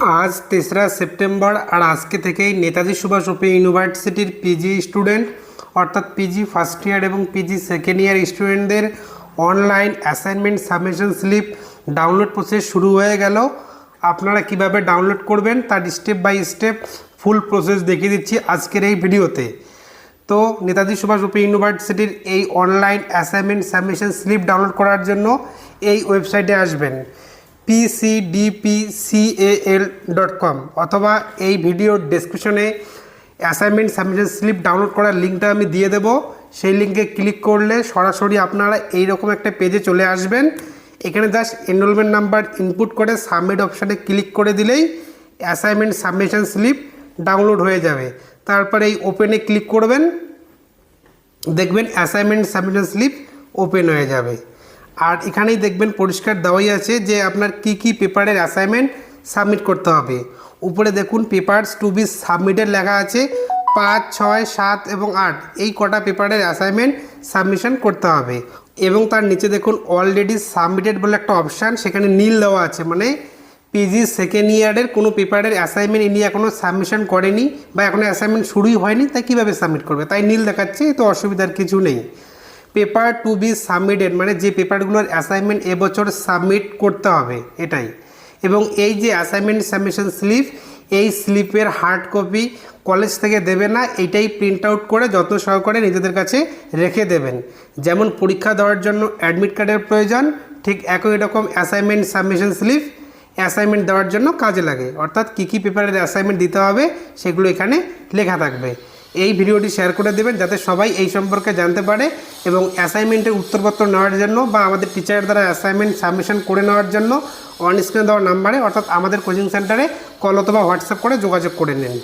আজ তেসরা সেপ্টেম্বর আর আজকে থেকেই নেতাজি সুভাষ ওপেন ইউনিভার্সিটির পিজি স্টুডেন্ট, অর্থাৎ পিজি ফার্স্ট ইয়ার এবং পিজি সেকেন্ড ইয়ার স্টুডেন্টদের online assignment submission slip download process শুরু হয়ে গেল। আপনারা কীভাবে ডাউনলোড করবেন তার step by step full process দেখিয়ে দিচ্ছি আজকের এই ভিডিওতে। তো নেতাজি সুভাষ ওপেন ইউনিভার্সিটির এই online assignment submission slip download করার জন্য এই ওয়েবসাইটে আসবেন। পিসিডিপিসিএল ডট কম অথবা এই ভিডিওর ডেসক্রিপশনে অ্যাসাইনমেন্ট সাবমিশন স্লিপ ডাউনলোড করার লিঙ্কটা আমি দিয়ে দেবো। সেই লিঙ্কে ক্লিক করলে সরাসরি আপনারা এই রকম একটা পেজে চলে আসবেন। এখানে জাস্ট এনরোলমেন্ট নাম্বার ইনপুট করে সাবমিট অপশানে ক্লিক করে দিলেই অ্যাসাইনমেন্ট সাবমিশন স্লিপ ডাউনলোড হয়ে যাবে। তারপরে এই ওপেনে ক্লিক করবেন। দেখবেন অ্যাসাইনমেন্ট সাবমিশন স্লিপ ওপেন হয়ে যাবে। আর এখানেই দেখবেন পরিষ্কার দেওয়াই আছে যে আপনার কি কি পেপারের অ্যাসাইনমেন্ট সাবমিট করতে হবে। উপরে দেখুন পেপারস টু বি সাবমিটেড লেখা আছে, পাঁচ, ছয়, সাত এবং আট। এই কটা পেপারের অ্যাসাইনমেন্ট সাবমিশন করতে হবে। এবং তার নিচে দেখুন অলরেডি সাবমিটেড বলে একটা অপশান সেখানে নীল দেওয়া আছে মানে পিজি সেকেন্ড ইয়ারের কোনো পেপারের অ্যাসাইনমেন্ট ইনি এখনও সাবমিশন করেনি বা এখনও অ্যাসাইনমেন্ট শুরুই হয়নি, তাই কীভাবে সাবমিট করবে? তাই নীল দেখাচ্ছে তো অসুবিধার কিছু নেই। পেপার টু বি সাবমিটেড মানে যে পেপারগুলোর অ্যাসাইনমেন্ট এবছর সাবমিট করতে হবে, এটাই। এবং এই যে অ্যাসাইনমেন্ট সাবমিশন স্লিপ এই স্লিপের হার্ড কপি কলেজ থেকে দেবে না, এটাই প্রিন্ট আউট করে যত্ন সহকারে নিজেদের কাছে রেখে দেবেন। যেমন পরীক্ষা দেওয়ার জন্য অ্যাডমিট কার্ডের প্রয়োজন, ঠিক একই রকম অ্যাসাইনমেন্ট সাবমিশন স্লিপ অ্যাসাইনমেন্ট দেওয়ার জন্য কাজে লাগে। অর্থাৎ কী কী পেপারের অ্যাসাইনমেন্ট দিতে হবে, সেগুলো এখানে লেখা থাকবে। এই ভিডিওটি শেয়ার করে দেবেন যাতে সবাই এই সম্পর্কে জানতে পারে এবং অ্যাসাইনমেন্টের উত্তরপত্র নেওয়ার জন্য বা আমাদের টিচারের দ্বারা অ্যাসাইনমেন্ট সাবমিশন করে নেওয়ার জন্য অন স্ক্রিনে দেওয়া নাম্বারে অর্থাৎ আমাদের কোচিং সেন্টারে কল অথবা হোয়াটসঅ্যাপ করে যোগাযোগ করে নিন।